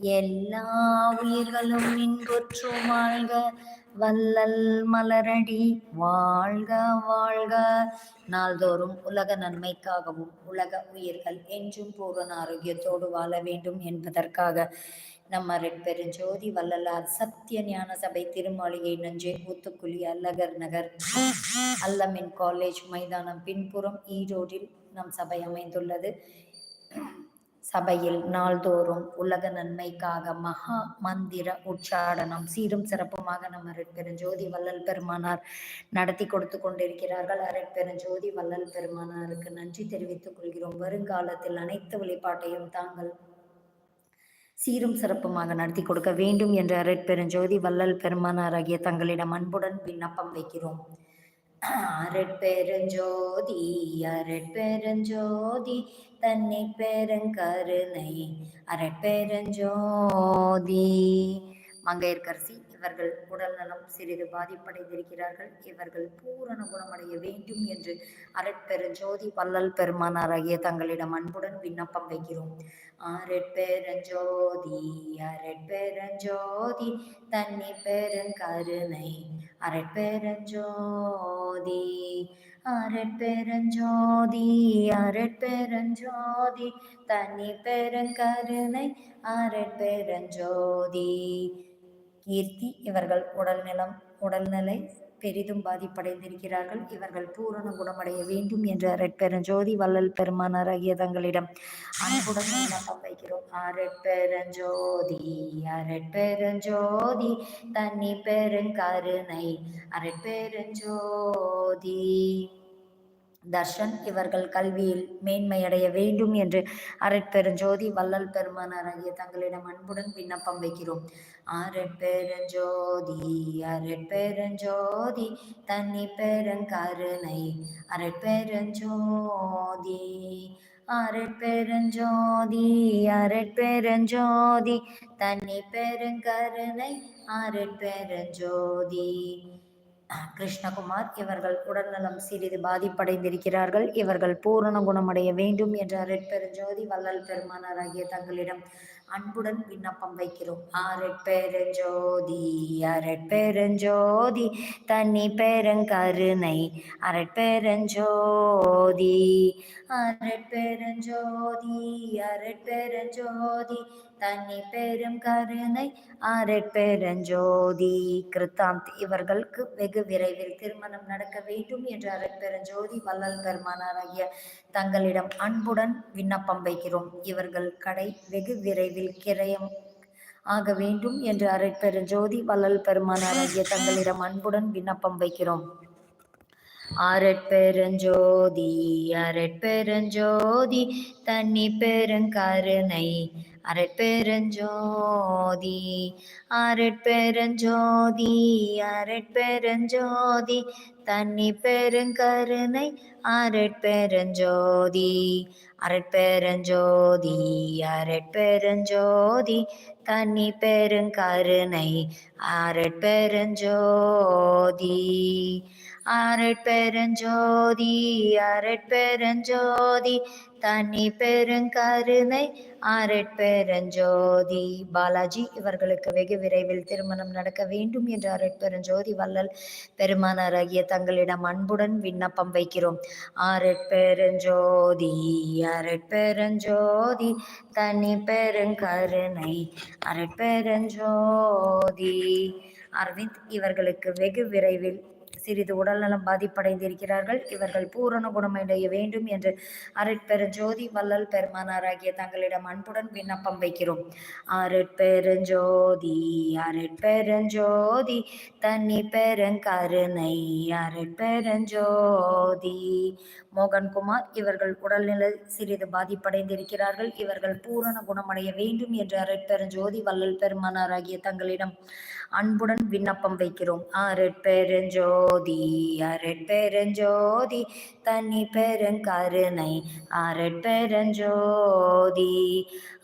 எல்லா உயிர்களும் இன்புற்று வாழ்க. வல்லல் மலரடி வாழ்க வாழ்க. நாள்தோறும் உலக நன்மைக்காகவும் உலக உயிர்கள் என்றும் பூரண ஆரோக்கியத்தோடு வாழ வேண்டும் என்பதற்காக நம்ம பெருஞ்சோதி வள்ளலார் சத்திய ஞான சபை திருமாளிகை நஞ்சை ஊத்துக்குழி அல்லகர் நகர். அல்லமின் காலேஜ் மைதானம் பின்புறம் ஈரோடில் நம் சபை அமைந்துள்ளது. சபையில் நாள்தோறும் உலக நன்மைக்காக மகா மந்திர உச்சாடனம் சீரும் சிறப்புமாக நம்ம பெருஞ்சோதி வள்ளல் பெருமானார் நடத்தி கொடுத்து கொண்டிருக்கிறார்கள். பெருஞ்சோதி வள்ளல் பெருமானாருக்கு நன்றி தெரிவித்துக் கொள்கிறோம். வருங்காலத்தில் அனைத்து வழிபாட்டையும் தாங்கள் சீரும் சிறப்புமாக நடத்தி கொடுக்க வேண்டும் என்ற அரெட்பெருஞ்சோதி வள்ளல் பெருமானார் ஆகிய தங்களிடம் அன்புடன் விண்ணப்பம் வைக்கிறோம். அரட்பெருஞ்சோதி அரட்பெருஞ்சோதி தன்னை பெருங்கருணை அரட்பெருஞ்சோதி மங்கையர்கரசி இவர்கள் உடல் நலம் சிறிது பாதிப்படைந்திருக்கிறார்கள். இவர்கள் பூரண குணமடைய வேண்டும் என்று அரட்பெருஞ்சோதி வல்லல் பெருமானாராகிய தங்களிடம் அன்புடன் விண்ணப்பம் வைக்கிறோம். அரட்பெருஞ்சோதி அரட்பெருஞ்சோதி தண்ணி பெருங்கருணை அரட்பெருஞ்சோதி அரட்பெருஞ்சோதி அரட்பெருஞ்சோதி தனி பெருங்கருணை அரட்பெருஞ்சோதி கீர்த்தி இவர்கள் உடல்நலம் உடல்நிலை பெரிதும் பாதிப்படைந்திருக்கிறார்கள். இவர்கள் பூரண குணமடைய வேண்டும் என்ற ரெட்பெருஞ்சோதி வள்ளல் பெருமானார் ஆகிய தங்களிடம் அன்புடன் விண்ணப்பம் வைக்கிறோம். அரட்பெருஞ்சோதி அரட்பெருஞ்சோதி தண்ணி பெருங்கருணை அரட்பெருஞ்சோதி. தர்ஷன் இவர்கள் கல்வியில் மேன்மையடைய வேண்டும் என்று அரட்பெருஞ்சோதி வள்ளல் பெருமானார் தங்களிடம் அன்புடன் விண்ணப்பம் வைக்கிறோம். அரட்பெருஞ்சோதி அரட்பெருஞ்சோதி தன்னி பெருங்கருணை அரட்பெருஞ்சோதி அரட்பெருஞ்சோதி அரட்பெருஞ்சோதி தன்னி பெருங்கருணை அரட்பெருஞ்சோதி கிருஷ்ணகுமார் இவர்கள் உடல்நலம் சிறிது பாதிப்படைந்திருக்கிறார்கள். இவர்கள் பூரண குணமடைய வேண்டும் என்ற அரெட்பெருஞ்சோதி வள்ளல் பெருமானார் ஆகிய தங்களிடம் அன்புடன் விண்ணப்பம் வைக்கிறோம். அரட்பெருஞ்சோதி அரட்பெருஞ்சோதி தண்ணி பெருங்கருணை. அரட்பெருஞ்சோதி அரட்பெருஞ்சோதி அரட்பெருஞ்சோதி தன்னை பெரும் கருணை அரட்பெருஞ்சோதி கிருத்தாந்த் இவர்களுக்கு வெகு விரைவில் திருமணம் நடக்க வேண்டும் என்று அரட்பெருஞ்சோதி வள்ளல் பெருமானாராகிய தங்களிடம் அன்புடன் விண்ணப்பம் வைக்கிறோம். இவர்கள் கடை வெகு விரைவில் கிரயம் ஆக வேண்டும் என்று அரட்பெருஞ்சோதி வள்ளல் பெருமானாராகிய தங்களிடம் அன்புடன் விண்ணப்பம் வைக்கிறோம். அரட்பெருஞ்சோதி அரட்பெருஞ்சோதி தண்ணி பெருங்கருணை அரட்பெருஞ்சோதி அரட்பெருஞ்சோதி அரட்பெருஞ்சோதி தண்ணி பெருங்கருணை அரட்பெருஞ்சோதி அரட்பெருஞ்சோதி அரட்பெருஞ்சோதி தண்ணி பெருங்கருணை அரட்பெருஞ்சோதி அருட்பெருஞ்சோதி அருட்பெருஞ்சோதி தனி பெருங்கருணை அரட்பெருஞ்சோதி. பாலாஜி இவர்களுக்கு வெகு விரைவில் திருமணம் நடக்க வேண்டும் என்று அரட்பெருஞ்சோதி வள்ளல் பெருமானாராகிய தங்களிடம் அன்புடன் விண்ணப்பம் வைக்கிறோம். அரட்பெருஞ்சோதி அரட்பெருஞ்சோதி தனி பெருங்கருணை அரட்பெருஞ்சோதி. அரவிந்த் இவர்களுக்கு வெகு விரைவில் சிறிது உடல்நலம் பாதிப்படைந்திருக்கிறார்கள். இவர்கள் பூரண குணமடைய வேண்டும் என்று அருட்பெருஞ்சோதி வள்ளல் பெருமானாராகிய தங்களிடம் அன்புடன் விண்ணப்பம் வைக்கிறோம். அருட்பெருஞ்சோதி அருட்பெருஞ்சோதி தண்ணி பெருங்கருணை அருட்பெருஞ்சோதி. மோகன்குமார் இவர்கள் உடல்நிலை சிறிது பாதிப்படைந்திருக்கிறார்கள். இவர்கள் பூரண குணமடைய வேண்டும் என்று அருட்பெருஞ்சோதி வள்ளல் பெருமானாராகிய தங்களிடம் அன்புடன் விண்ணப்பம் வைக்கிறோம். அரட்பெருஞ்சோதி அரட்பெருஞ்சோதி தனி பெருங்கருணை அரட்பெருஞ்சோதி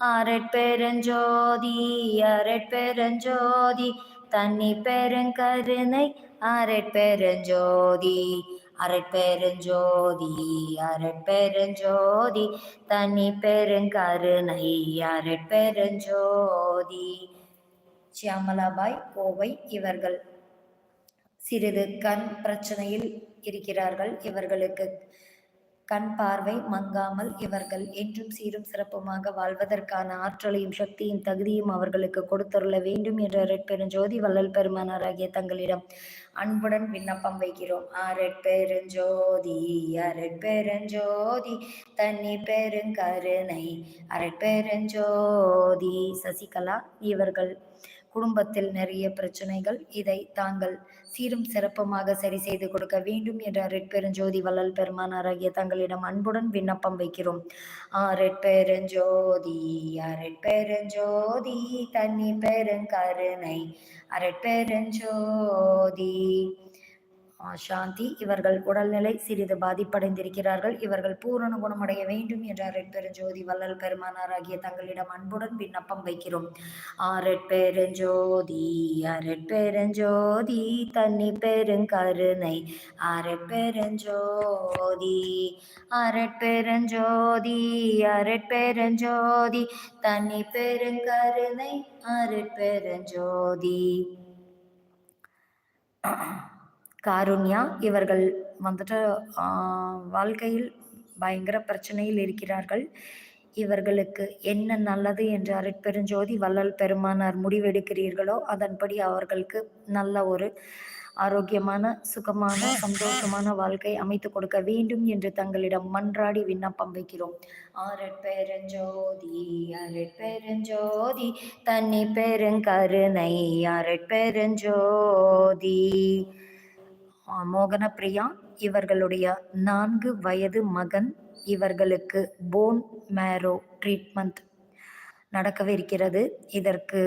அரட்பெருஞ்சோதி அரட்பெருஞ்சோதி தனி பெருங்கருணை அரட்பெருஞ்சோதி அரட்பெருஞ்சோதி அரட்பெருஞ்சோதி தனி பெருங்கருணை அரட்பெருஞ்சோதி சியாமலாபாய் கோவை இவர்கள். சிறிது கண் பிரச்சனையில் இருக்கிறார்கள் இவர்களுக்கு. கண் பார்வை மங்காமல் இவர்கள் என்றும் சீரும் சிறப்புமாக வாழ்வதற்கான ஆற்றலையும் சக்தியும் தகுதியும் அவர்களுக்கு கொடுத்துள்ள வேண்டும் என்ற ரெட்பெருஞ்சோதி வள்ளல் பெருமானாராகிய தங்களிடம் அன்புடன் விண்ணப்பம் வைக்கிறோம். அரட்பெருஞ்சோதி அரட்பெருஞ்சோதி தண்ணி பெருங்கருணை அரட்பெருஞ்சோதி சசிகலா இவர்கள் குடும்பத்தில் நிறைய பிரச்சனைகள் இதை தாங்கள் சீரும் சிறப்புமாக சரி செய்து கொடுக்க வேண்டும் என்ற ரெட்பெருஞ்சோதி வள்ளல் பெருமானாராகிய தங்களிடம் அன்புடன் விண்ணப்பம் வைக்கிறோம். அரட்பெருஞ்சோதி அரட்பெருஞ்சோதி தண்ணி பெருங்கருணை அரட்பெருஞ்சோதி சாந்தி. இவர்கள் உடல்நிலை சிறிது பாதிப்படைந்திருக்கிறார்கள். இவர்கள் பூரண குணமடைய வேண்டும் என்ற பெருஞ்சோதி வள்ளல் பெருமானாராகிய தங்களிடம் அன்புடன் விண்ணப்பம் வைக்கிறோம். ஆரெட்பெருஞ்சோதி அரட்பெருஞ்சோதி தண்ணி பெருங்கருணை. அரட்பெருஞ்சோதி அரட்பெருஞ்சோதி அரட்பெருஞ்சோதி தண்ணி பெருங்கருணை அரட்பெருஞ்சோதி காருண்யா இவர்கள் வந்துட்டு வாழ்க்கையில் பயங்கர பிரச்சனையில் இருக்கிறார்கள். இவர்களுக்கு என்ன நல்லது என்று அருட்பெருஞ்சோதி வள்ளல் பெருமானார் முடிவெடுக்கிறீர்களோ அதன்படி அவர்களுக்கு நல்ல ஒரு ஆரோக்கியமான சுகமான சந்தோஷமான வாழ்க்கை அமைத்து கொடுக்க வேண்டும் என்று தங்களிடம் மன்றாடி விண்ணப்பம் வைக்கிறோம். ஆரட்பெருஞ்சோதி அரட்பெருஞ்சோதி தண்ணி பெருங்கருணை அரட்பெருஞ்சோதி. மோகனப்பிரியா இவர்களுடைய நான்கு வயது மகன் இவர்களுக்கு போன் மேரோ ட்ரீட்மெண்ட் நடக்கவிருக்கிறது இதற்கு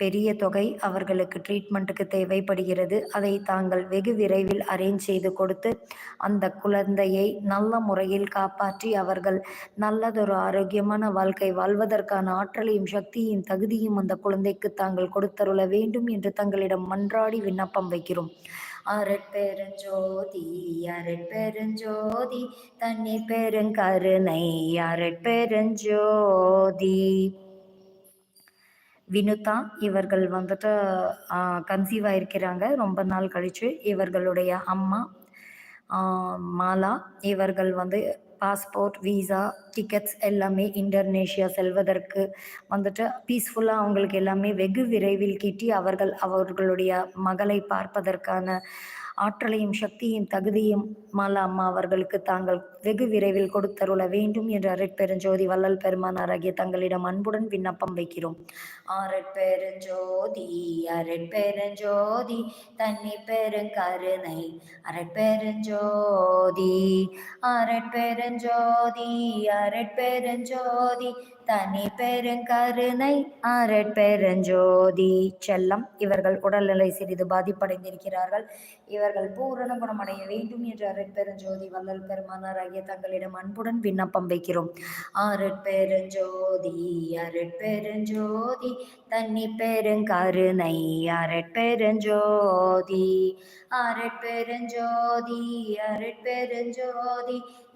பெரிய தொகை அவர்களுக்கு ட்ரீட்மெண்ட்டுக்கு தேவைப்படுகிறது. அதை தாங்கள் வெகு விரைவில் அரேஞ்ச் செய்து கொடுத்து அந்த குழந்தையை நல்ல முறையில் காப்பாற்றி அவர்கள் நல்லதொரு ஆரோக்கியமான வாழ்க்கை வாழ்வதற்கான ஆற்றலையும் சக்தியும் தகுதியும் அந்த குழந்தைக்கு தாங்கள் கொடுத்தருள வேண்டும் என்று தங்களிடம் மன்றாடி விண்ணப்பம் வைக்கிறோம். அரட்பெருஞ்சோதி அரட்பெருஞ்சோதி தண்ணீர் பெருங்கருணை அரட்பெருஞ்சோதி வினுதா இவர்கள் வந்துட்டு கன்சீவ் ஆயிருக்கிறாங்க. ரொம்ப நாள் கழிச்சு இவர்களுடைய அம்மா மாலா இவர்கள் வந்து பாஸ்போர்ட் வீசா டிக்கெட்ஸ் எல்லாமே இந்தோனேஷியா செல்வதற்கு வந்துட்டு பீஸ்ஃபுல்லாக அவங்களுக்கு எல்லாமே வெகு விரைவில் கிட்டி அவர்கள் அவர்களுடைய மகளை பார்ப்பதற்கான ஆற்றலையும் சக்தியையும் தகுதியும் மாலா அம்மா அவர்களுக்கு தாங்கள் வெகு விரைவில் கொடுத்தருள வேண்டும் என்று அரட்பெருஞ்சோதி வள்ளல் பெருமானாராகிய தங்களிடம் அன்புடன் விண்ணப்பம் வைக்கிறோம். அரட்பெருஞ்சோதி அரட்பெருஞ்சோதி தன்னி பெருங்கருணை அரட்பெருஞ்சோதி அரட்பெருஞ்சோதி அரட்பெருஞ்சோதி தனி பெருங்கருணை அரட்பெருஞ்சோதி செல்லம். இவர்கள் உடல்நிலை சிறிது பாதிப்படைந்திருக்கிறார்கள். இவர்கள் பூரண குணமடைய வேண்டும் என்று அரட்பெருஞ்சோதி வள்ளல் பெருமானாராகிய தங்களிடம் அன்புடன் விண்ணப்பம் வைக்கிறோம். அரட்பெருஞ்சோதி அரட்பெருஞ்சோதி தன்னி பெருங்கருணை அரட்பெருஞ்சோதி அரட்பெருஞ்சோதி அரட்பெருஞ்சோதி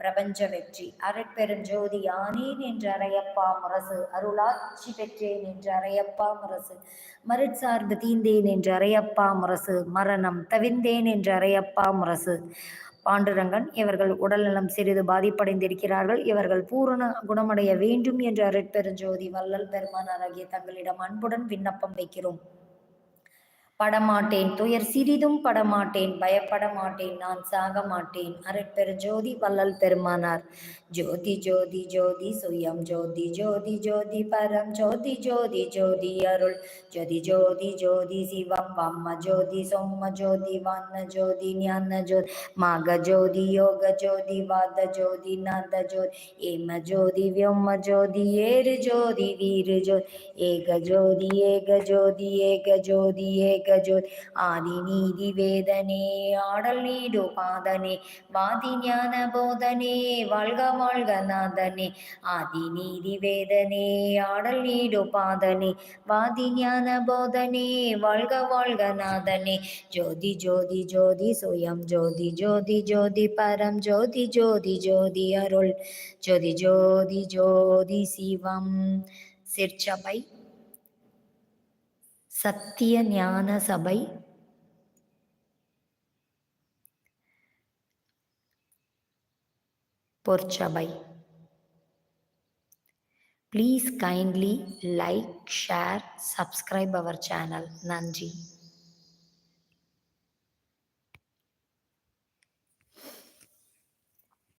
பிரபஞ்ச வெற்றி. அரட்பெருஞ்சோதி ஆனேன் என்று அறையப்பா முரசு. அருளாட்சி பெற்றேன் என்று அறையப்பா முரசு. மருட்சார்பு தீந்தேன் என்று அறையப்பா முரசு. மரணம் தவிர்ந்தேன் என்று அறையப்பா முரசு. பாண்டுரங்கன் இவர்கள் உடல்நலம் சிறிது பாதிப்படைந்திருக்கிறார்கள். இவர்கள் பூரண குணமடைய வேண்டும் என்று அரட்பெருஞ்சோதி வள்ளல் பெருமானார் ஆகிய தங்களிடம் அன்புடன் விண்ணப்பம் வைக்கிறோம். படமாட்டேன் துயர் சிறிதும் படமாட்டேன் பயப்பட மாட்டேன் நான் சாக மாட்டேன். அரட்பெருஞ்சோதி வல்லல் பெருமானார். ஜோதி ஜோதி ஜோதி சுயம் ஜோதி ஜோதி ஜோதி பரம் ஜோதி ஜோதி ஜோதி அருள். ஜோதி ஜோதி ஜோதி சிவம் வம்ம ஜோதி சொம்ம ஜோதி வண்ண ஜோதி ஞான ஜோதி மாக ஜோதி யோக ஜோதி வாத ஜோதி நந்த ஜோதி ஏம ஜோதி வியோம ஜோதி ஏறு ஜோதி வீர ஜோதி ஏக ஜோதி ஏக ஜோதி ஏக ஜோதி ஏக ஜோதி ஆதி நீதி வேதனே ஆடல் நீடு பாதனே வாதி ஞான போதனே வாழ்க வாழ்க நாதனே ஆதி நீதி வேதனே ஆடல் நீடு பாதனே வாதி ஞான போதனே வாழ்க வாழ்க நாதனே ஜோதி ஜோதி ஜோதி சுயம் ஜோதி ஜோதி ஜோதி பரம் ஜோதி ஜோதி ஜோதி அருள் ஜோதி ஜோதி ஜோதி சிவம் சிற்சபை சத்திய ஞான சபை Porsabai please kindly like share subscribe our channel நன்றி